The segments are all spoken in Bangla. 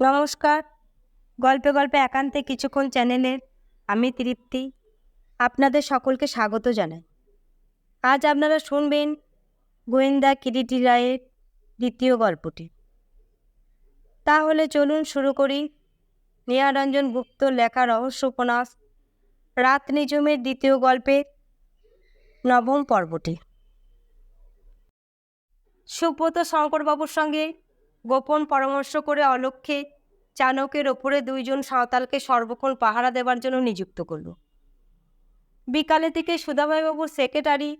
নমস্কার। গল্পে গল্পে একান্তে কিছুক্ষণ চ্যানেলের আমি তৃপ্তি। আপনাদের সকলকে স্বাগত জানাই। আজ আপনারা শুনবেন গোয়েন্দা কিরিটি রায়ের দ্বিতীয় গল্পটি। তাহলে চলুন শুরু করি। নেহারঞ্জন গুপ্ত লেখা রহস্য উপন্যাস রাত নিঝুমের দ্বিতীয় গল্পের নবম পর্বটি। সুব্রত শঙ্করবাবুর সঙ্গে গোপন পরামর্শ করে অলক্ষ্যে চাণকের ওপরে দুইজন সাঁওতালকে সর্বক্ষণ পাহারা দেবার জন্য নিযুক্ত করল। বিকালে থেকে সুধাভাইবাবুর সেক্রেটারি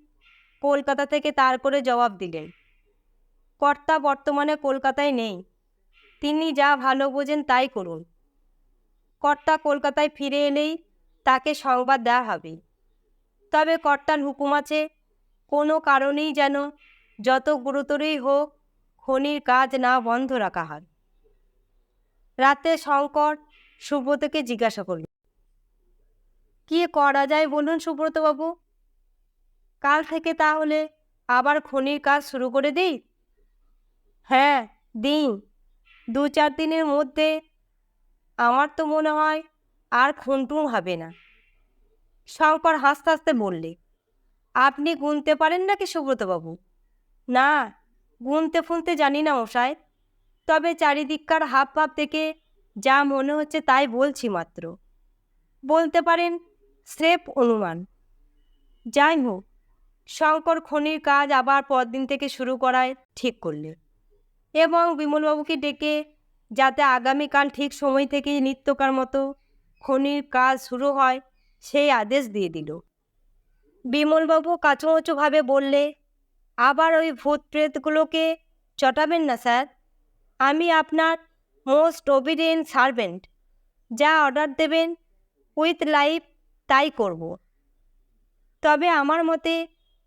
কলকাতা থেকে তার করে জবাব দিলেন, কর্তা বর্তমানে কলকাতায় নেই, তিনি যা ভালো বোঝেন তাই করুন। কর্তা কলকাতায় ফিরে এলেই তাকে সংবাদ দেওয়া হবে। তবে কর্তার হুকুম আছে, কোনো কারণেই যেন যত গুরুতরই হোক খনির কাজ না বন্ধ রাখা হয়। রাতে শঙ্কর সুব্রতকে জিজ্ঞাসা করল, কি করা যায় বলুন সুব্রতবাবু? কাল থেকে তাহলে আবার খনির কাজ শুরু করে দিই? হ্যাঁ দিন দু চার দিনের মধ্যে আমার তো মনে হয় আর খুনটুন হবে না। শঙ্কর হাসতে হাসতে বললে, আপনি গুনতে পারেন নাকি সুব্রতবাবু? না গুনতে ফুনতে জানি না মশাই তবে চারিদিককার হাব ভাব থেকে যা মনে হচ্ছে তাই বলছি মাত্র। বলতে পারেন, স্রেফ অনুমান। যাই হোক, শঙ্কর খনির কাজ আবার পরদিন থেকে শুরু করায় ঠিক করলে। এবং বিমলবাবুকে ডেকে যাতে আগামীকাল ঠিক সময় থেকেই নিত্যকার মতো খনির কাজ শুরু হয়, সেই আদেশ দিয়ে দিল। বিমলবাবু কাচুমচুভাবে বললে আবার ওই ভূত প্রেতগুলোকে চটাবেন না, স্যার। আমি আপনার মোস্ট ওবিডিয়েন্ট সার্ভেন্ট। যা অর্ডার দেবেন উইথ লাইফ, তাই করব। তবে আমার মতে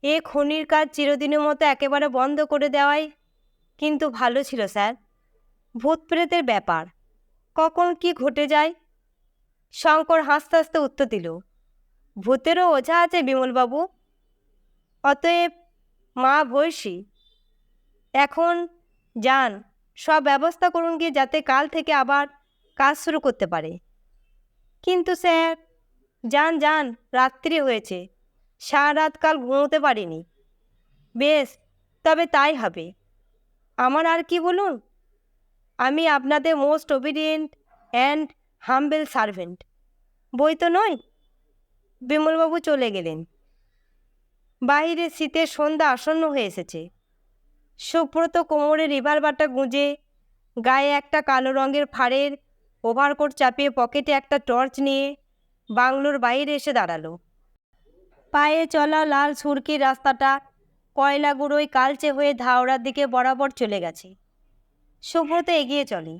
এ খনির কাজ চিরদিনের মতো একেবারে বন্ধ করে দেওয়াই কিন্তু ভালো ছিল, স্যার। ভূত প্রেতের ব্যাপার। কখন কি ঘটে যায়? শঙ্কর হাসতে হাসতে উত্তর দিল, ভূতেরও ওঝা আছে বিমলবাবু। অতএব মা বয়সী এখন যান, সব ব্যবস্থা করুন গিয়ে যাতে কাল থেকে আবার কাজ শুরু করতে পারে। কিন্তু স্যার, যান যান, রাত্রি হয়েছে। সারা রাত কাল ঘুমোতে পারিনি। বেশ, তবে তাই হবে। আমার আর কি বলুন? আমি আপনাদের most obedient and humble servant. বই তো নয়? বিমলবাবু চলে গেলেন। বাইরে শীতের সন্ধ্যা আসন্ন হয়ে এসেছে। সুব্রত কোমরে রিভলভারটা গুঁজে গায়ে একটা কালো রঙের ফাড়ের ওভারকোট চাপিয়ে পকেটে একটা টর্চ নিয়ে বাংলোর বাইরে এসে দাঁড়াল। পায়ে চলা লাল সুরকির রাস্তাটা কয়লা গুঁড়োয় কালচে হয়ে ধাওড়ার দিকে বরাবর চলে গেছে। সুব্রত এগিয়ে চলে।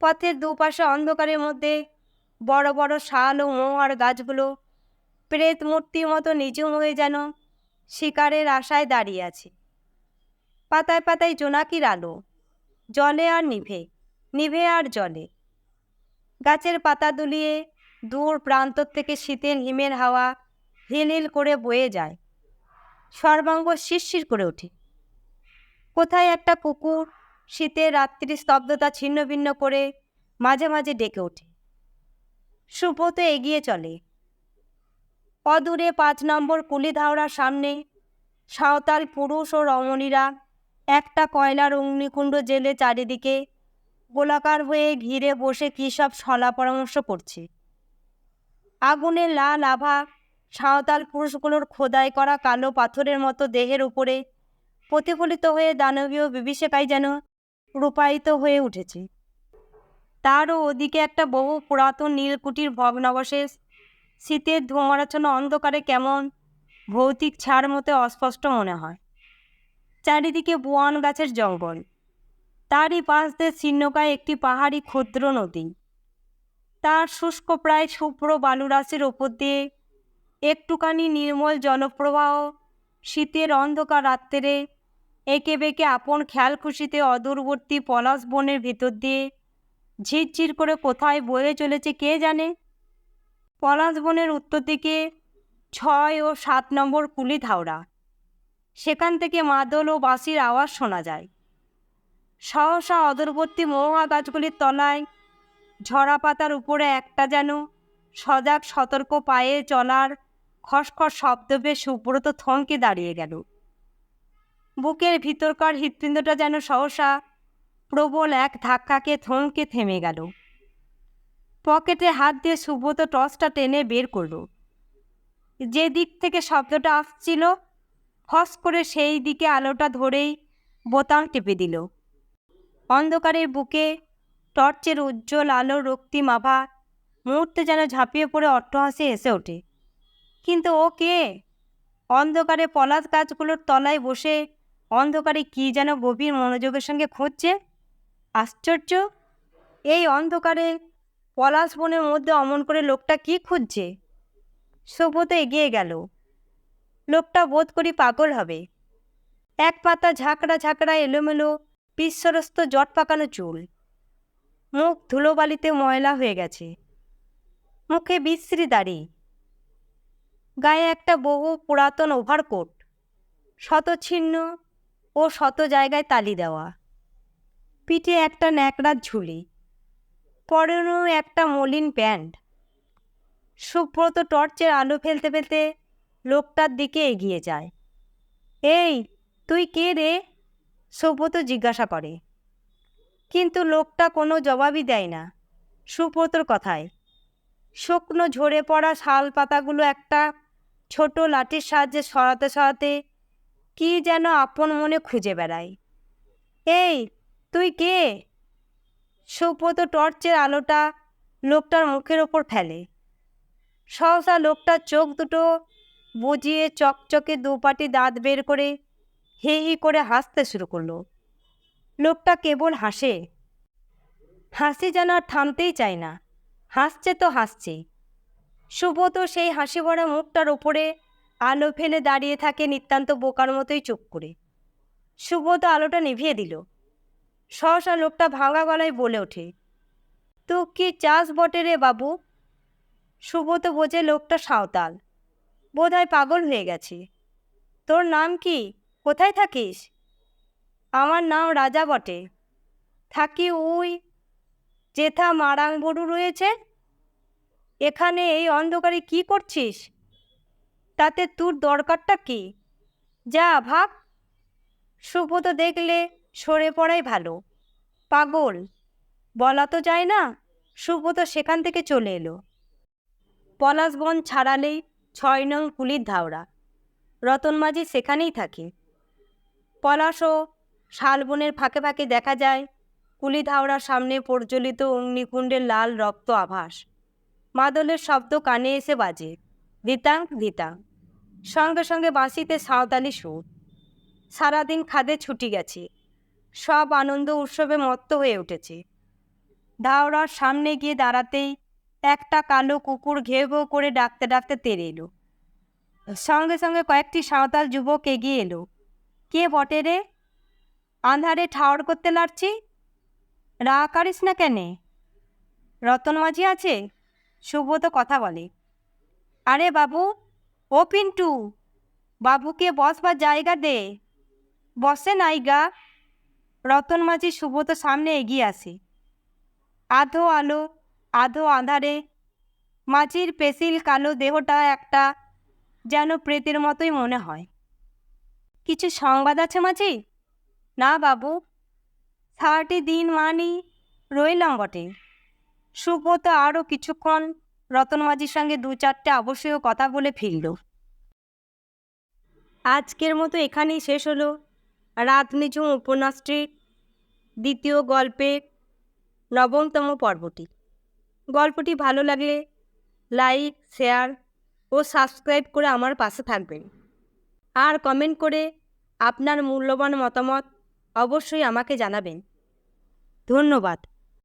পথের দুপাশে অন্ধকারের মধ্যে বড় বড় শাল ও মোয়ার গাছগুলো প্রেত মূর্তির মতো নিঝুম হয়ে যেন শিকারের আশায় দাঁড়িয়ে আছে। পাতায় পাতায় জোনাকির আলো, জলে আর নিভে নিভে আর জলে। গাছের পাতা দুলিয়ে দূর প্রান্ত থেকে শীতের হিমের হাওয়া হিল হিল করে বয়ে যায়। সর্বাঙ্গ শিরশির করে ওঠে। কোথায় একটা কুকুর শীতের রাত্রির স্তব্ধতা ছিন্ন ভিন্ন করে মাঝে মাঝে ডেকে ওঠে। সুব্রত এগিয়ে চলে। অদূরে পাঁচ নম্বর কুলিধাওড়ার সামনে সাঁওতাল পুরুষ ও রমণীরা একটা কয়লার অগ্নিকুণ্ড জেলে চারিদিকে গোলাকার হয়ে ঘিরে বসে কী সব সলা পরামর্শ করছে। আগুনে লাল আভা সাঁওতাল পুরুষগুলোর খোদাই করা কালো পাথরের মতো দেহের উপরে প্রতিফলিত হয়ে দানবীয় বিভীষিকায় যেন রূপায়িত হয়ে উঠেছে। তারও ওদিকে একটা বহু পুরাতন নীলকুটির ভগ্নাবশেষ শীতের ধোঁয়ারাচ্ছন্ন অন্ধকারে কেমন ভৌতিক ছাড় মতো অস্পষ্ট মনে হয়। চারিদিকে বোয়ান গাছের জঙ্গল। তারই পাশ দিয়ে ছিন্নকায় একটি পাহাড়ি ক্ষুদ্র নদী। তার শুষ্ক প্রায় শুভ্র বালুরাশির ওপর দিয়ে একটুখানি নির্মল জলপ্রবাহ শীতের অন্ধকার রাত্রে এঁকে বেঁকে আপন খেয়াল খুশিতে অদূরবর্তী পলাশ বনের ভেতর দিয়ে ঝিরঝির করে কোথায় বয়ে চলেছে কে জানে? পলাশ বনের উত্তর দিকে ছয় ও সাত নম্বর কুলি ধাওড়া সেখান থেকে মাদল ও বাঁশির আওয়াজ শোনা যায়। সহসা অদূরবর্তী মহুয়া গাছগুলির তলায় ঝরা পাতার উপরে একটা যেন সজাগ সতর্ক পায়ে চলার খসখস শব্দ পেয়ে সুব্রত থমকে দাঁড়িয়ে গেল। বুকের ভিতরকার হৃৎপিণ্ডটা যেন সহসা প্রবল এক ধাক্কাকে থমকে থেমে গেল। পকেটে হাত দিয়ে সুব্রত টর্চটা টেনে বের করল। যে দিক থেকে শব্দটা আসছিল ফস করে সেই দিকে আলোটা ধরেই বোতাম টেপে দিল। অন্ধকারের বুকে টর্চের উজ্জ্বল আলো রক্তিম আভা মুহূর্তে যেন ঝাঁপিয়ে পড়ে অট্টহাসে এসে ওঠে। কিন্তু ও কে? অন্ধকারে পলাশ গাছগুলোর তলায় বসে অন্ধকারে কি যেন গভীর মনোযোগের সঙ্গে খুঁজছে? আশ্চর্য! এই অন্ধকারে পলাশ বনের মধ্যে অমন করে লোকটা কি খুঁজছে? সুব্রত এগিয়ে গেল। লোকটা বোধ করি পাগল হবে। এক পাতা ঝাঁকড়া ঝাঁকড়া এলোমেলো বিশ্বরস্ত জট পাকানো চুল। মুখ ধুলোবালিতে ময়লা হয়ে গেছে। মুখে বিশ্রী দাড়ি। গায়ে একটা বহু পুরাতন ওভারকোট। শত ছিন্ন ও শত জায়গায় তালি দেওয়া। পিঠে একটা ন্যাকড়ার ঝুলি। পরনেও একটা মলিন প্যান্ট। সুব্রত টর্চের আলো ফেলতে ফেলতে লোকটার দিকে এগিয়ে যায়। এই, তুই কে রে? সুব্রত জিজ্ঞাসা করে। কিন্তু লোকটা কোনো জবাবই দেয় না সুব্রতর কথায়। শুকনো ঝরে পড়া শাল পাতাগুলো একটা ছোট লাঠির সাহায্যে সরাতে সরাতে কি যেন আপন মনে খুঁজে বেড়ায়। এই, তুই কে? সুব্রত টর্চের আলোটা লোকটার মুখের ওপর ফেলে। সহসা লোকটার চোখ দুটো বুজিয়ে চকচকে দুপাটি দাঁত বের করে হে হি করে হাসতে শুরু করল। লোকটা কেবল হাসে। হাসি যেন আর থামতেই চায় না। হাসছে তো হাসছে। সুব্রত সেই হাসি ভরা মুখটার ওপরে আলো ফেলে দাঁড়িয়ে থাকে নিতান্ত বোকার মতোই চুপ করে। সুব্রত আলোটা নিভিয়ে দিল। সহসা লোকটা ভাঙা গলায় বলে ওঠে। তো কি চাষ বটে রে বাবু? সুব্রত বোঝে লোকটা সাঁওতাল। বোধহয় পাগল হয়ে গেছে। তোর নাম কি? কোথায় থাকিস? আমার নাম রাজা বটে। থাকি ওই যেথা মারাং বড়ু রয়েছে। এখানে এই অন্ধকারে কি করছিস? তাতে তোর দরকারটা কি? যা ভাব সুব্রত দেখলে সরে পড়াই ভালো। পাগল, বলা তো যায় না, সুব্রত সেখান থেকে চলে এলো। পলাশবন ছাড়ালেই ছয় নং কুলির ধাওড়া রতন মাঝি সেখানেই থাকে। পলাশ ও শালবনের ফাঁকে ফাঁকে দেখা যায়, কুলি ধাওড়ার সামনে প্রজ্বলিত অগ্নিকুণ্ডের লাল রক্ত আভাস। মাদলের শব্দ কানে এসে বাজে দিতাং দিতাং সঙ্গে সঙ্গে বাঁশিতে সাঁওতালি সুর। সারাদিন খাদে ছুটি গেছে সব আনন্দ উৎসবে মত্ত হয়ে উঠেছে। ধাওড়ার সামনে গিয়ে দাঁড়াতেই একটা কালো কুকুর ঘেউ ঘেউ করে ডাকতে ডাকতে তেরে এলো। সঙ্গে সঙ্গে কয়েকটি সাঁওতাল যুবক এগিয়ে এলো। কে বটে রে? আন্ধারে ঠাওর করতে লাড়ছি রা কারিস না কেনে? রতন মাঝি আছে? সুব্রত কথা বলে। আরে বাবু, ও পিন্টু, বাবুকে বসবার জায়গা দে। বসে নাইগা রতন মাঝি সুব্রত সামনে এগিয়ে আসে। আধো আলো, আধো আঁধারে মাঝির পেশিল কালো দেহটা একটা যেন প্রেতের মতোই মনে হয়। কিছু সংবাদ আছে মাঝি? না বাবু। সারাটি দিন মানি রইলাম বটে। সুব্রত আরও কিছুক্ষণ রতন মাঝির সঙ্গে দু চারটে আবশ্যক কথা বলে ফিরল। আজকের মতো এখানেই শেষ হলো। রাত নিঝুম উপন্যাসটির দ্বিতীয় গল্পের নবমতম পর্বটি। গল্পটি ভালো লাগলে লাইক, শেয়ার ও সাবস্ক্রাইব করে আমার পাশে থাকবেন। আর কমেন্ট করে আপনার মূল্যবান মতামত অবশ্যই আমাকে জানাবেন। ধন্যবাদ।